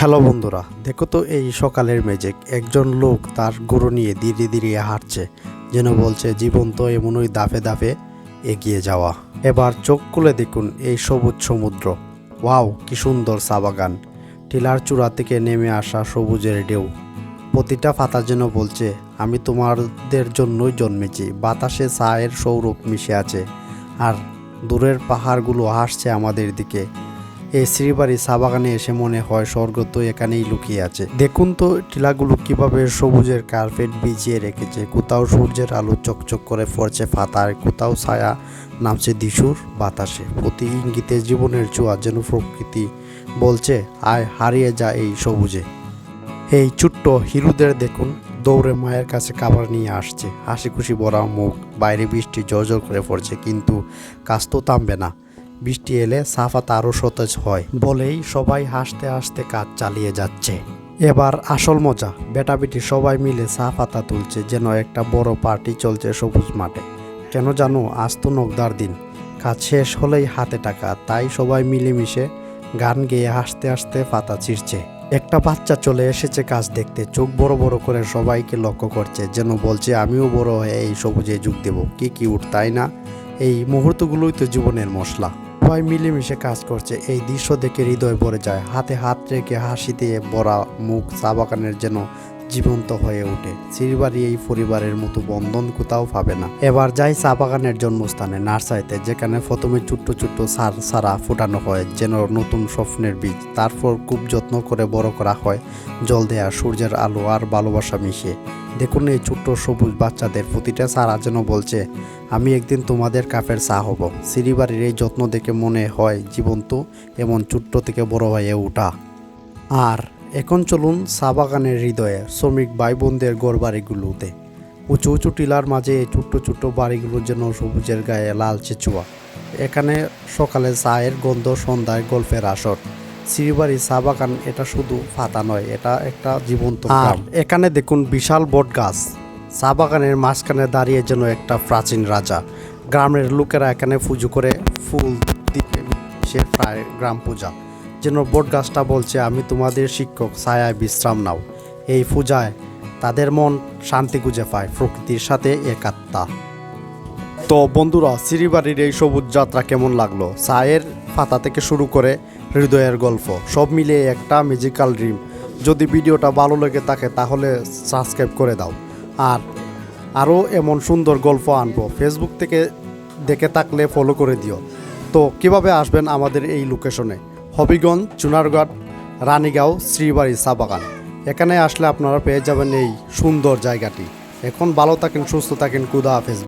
Hello বন্ধুরা, দেখো তো এই সকালের ম্যাজিক একজন লোক তার গরু নিয়ে ধীরে ধীরে হাঁটছে, যেন বলছে জীবন তো এমনই দাফে দাফে এগিয়ে যাওয়া। এবার চোখ খুলে দেখুন এই সবুজ সমুদ্র। ওয়াও, কি সুন্দর চা বাগান টিলার চূড়া থেকে নেমে আসা সবুজের ঢেউ। প্রতিটা পাতা যেন বলছে, আমি তোমাদের জন্যই জন্মেছি। বাতাসে চায়ের সৌরভ মিশে আছে, আর দূরের পাহাড়গুলো হাসছে আমাদের দিকে। এই শ্রীবাড়ি চা বাগানে এসে মনে হয় স্বর্গ তো এখানেই লুকিয়ে আছে। দেখুন তো টিলাগুলো কীভাবে সবুজের কার্পেট বিছিয়ে রেখেছে। কোথাও সূর্যের আলো চকচক করে পড়ছে পাতায় কোথাও ছায়া নামছে দিশুর বাতাসে। প্রতি ইঙ্গিতে জীবনের চুয়া যেন প্রকৃতি বলছে, আয়, হারিয়ে যা এই সবুজে। এই ছোট্ট হিরুদের দেখুন, দৌড়ে মায়ের কাছে খাবার নিয়ে আসছে। হাসি খুশি ভরা মুখ, বাইরে বৃষ্টি জর্জর করে পড়ছে কিন্তু কাজ তো থামবে না। বৃষ্টি এলে সাফাত আরও সতেজ হয় বলেই সবাই হাসতে হাসতে কাজ চালিয়ে যাচ্ছে। এবার আসল মজা বেটা বেটি সবাই মিলে চা পাতা তুলছে যেন একটা বড় পার্টি চলছে সবুজ মাঠে। কেন জানো, আজ তো নগদার দিন। কাজ শেষ হলেই হাতে টাকা, তাই সবাই মিলেমিশে গান গেয়ে হাসতে হাসতে পাতা ছিঁড়ছে। একটা বাচ্চা চলে এসেছে কাজ দেখতে, চোখ বড় বড় করে সবাইকে লক্ষ্য করছে যেন বলছে, আমিও বড় হয়ে এই সবুজে যোগ দেব। কি কি উঠ তাই না? এই মুহূর্তগুলোই তো জীবনের মশলা। সবাই মিলেমিশে কাজ করছে। এই দৃশ্য দেখে হৃদয় ভরে যায়। হাতে হাত রেখে হাসিতে বরা মুখ চা বাগানের যেন জীবন্ত হয়ে ওঠে। শ্রীবাড়ি এই পরিবারের মতো বন্ধন কোথাও পাবে না। এবার যাই চা বাগানের জন্মস্থানে, নার্সারিতে, যেখানে প্রথমে ছোট্ট ছোট্ট সার সারা ফোটানো হয়, যেন নতুন স্বপ্নের বীজ। তারপর খুব যত্ন করে বড় করা হয়, জল দেয়া, সূর্যের আলো আর ভালোবাসা মিশিয়ে। দেখুন এই ছোট্ট সবুজ বাচ্চাদের প্রতিটা সারা যেন বলছে, আমি একদিন তোমাদের কাপের চা হব। শ্রীবাড়ির এই যত্ন দেখে মনে হয়, জীবন্ত, এমন ছোট্ট থেকে বড় হয়ে ওঠা। আর এখন চলুন চা বাগানের হৃদয়ে শ্রমিক ভাই বোনদের গড় বাড়িগুলোতে উঁচু উঁচু টিলার মাঝে এই ছোট্ট ছোট্ট বাড়িগুলোর জন্য সবুজের গায়ে লালচে চুয়া এখানে সকালে চায়ের গন্ধ সন্ধ্যায় গল্পের আসর। শ্রীবাড়ি চা বাগান এটা শুধু পাতা নয় এটা একটা জীবন্ত এখানে দেখুন বিশাল বট গাছ। চা বাগানের মাঝখানে দাঁড়িয়ে যেন একটা প্রাচীন রাজা। গ্রামের লোকেরা এখানে পুজো করে ফুল দিতে সে প্রায় গ্রাম পূজা। যেন বট গাছটা বলছে, আমি তোমাদের শিক্ষক, ছায়ায় বিশ্রাম নাও। এই পূজায় তাদের মন শান্তি খুঁজে পায়, প্রকৃতির সাথে একাত্মা। তো বন্ধুরা, শ্রীবাড়ির এই সবুজ যাত্রা কেমন লাগল? চায়ের পাতা থেকে শুরু করে হৃদয়ের গল্প, সব মিলিয়ে একটা মিউজিক্যাল ড্রিম যদি ভিডিওটা ভালো লেগে থাকে, তাহলে সাবস্ক্রাইব করে দাও। আর আরও এমন সুন্দর গল্প আনব ফেসবুক থেকে দেখে থাকলে ফলো করে দিও। তো কীভাবে আসবেন আমাদের এই লোকেশনে হবিগঞ্জ চুনারগড় রানীগাঁও, শ্রীবাড়ি, চা বাগান। এখানে আসলে আপনারা পেয়ে যাবেন এই সুন্দর জায়গাটি। এখন ভালো থাকেন, সুস্থ থাকেন। কুদা হাফেজ।